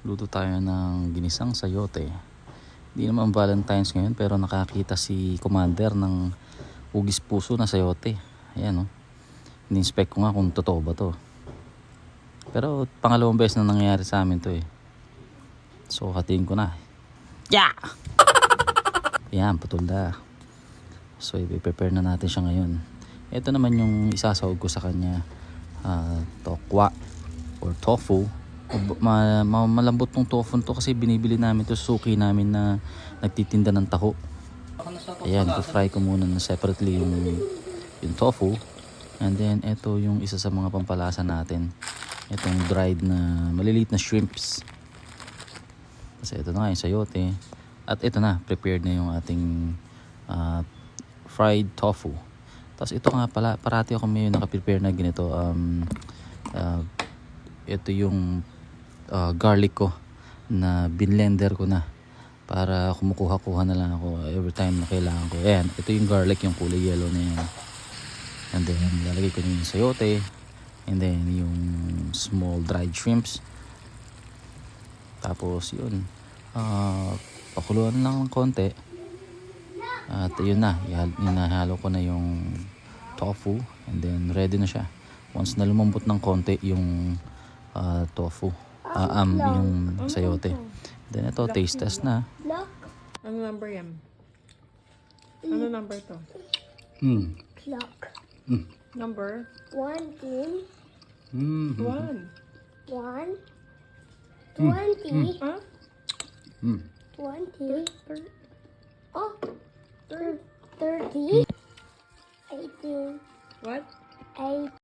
Luto tayo ng ginisang sayote. Hindi naman Valentine's ngayon pero nakakita si Commander ng ugis puso na sayote. Ayan o. Ini-inspect ko nga kung totoo ba to. Pero pangalawang beses na nangyayari sa amin to eh. So hatiin ko na. Yeah! Yan, putol na. So i-prepare na natin siya ngayon. Ito naman yung isasahog ko sa kanya. ah, tokwa or tofu. Ma, ma, malambot tong tofu to kasi binibili namin to suki namin na nagtitinda ng taho. Ayan, fry ko muna na separately yung, yung tofu. And then, ito yung isa sa mga pampalasa natin. Itong dried na maliliit na shrimps. Kasi ito na nga yung sayote. At ito na, prepared na yung ating ah, fried tofu. Tapos ito nga pala, parati ako may nakaprepare na ganito. Um, ah, ito yung ah, garlic ko na binlender ko na para kumukuha-kuha na lang ako every time na kailangan ko. Ayan, ito yung garlic, yung kulay yellow na yan. And then, lalagay ko yung sayote. And then, yung small dried shrimps. Tapos, yun. ah pakuluan lang ng konti. At yun na, inahalo ko na yung tofu. And then, ready na siya. Once na lumambot ng konti yung ah, tofu. Um, yung sayote. Then, ito, taste test na. Ano number yan? Ano number to? Mm. clock. Number? One, two, Mm. One. one, twenty, Huh? Mm. twenty, oh, thir- thirty, eighteen, What? eight,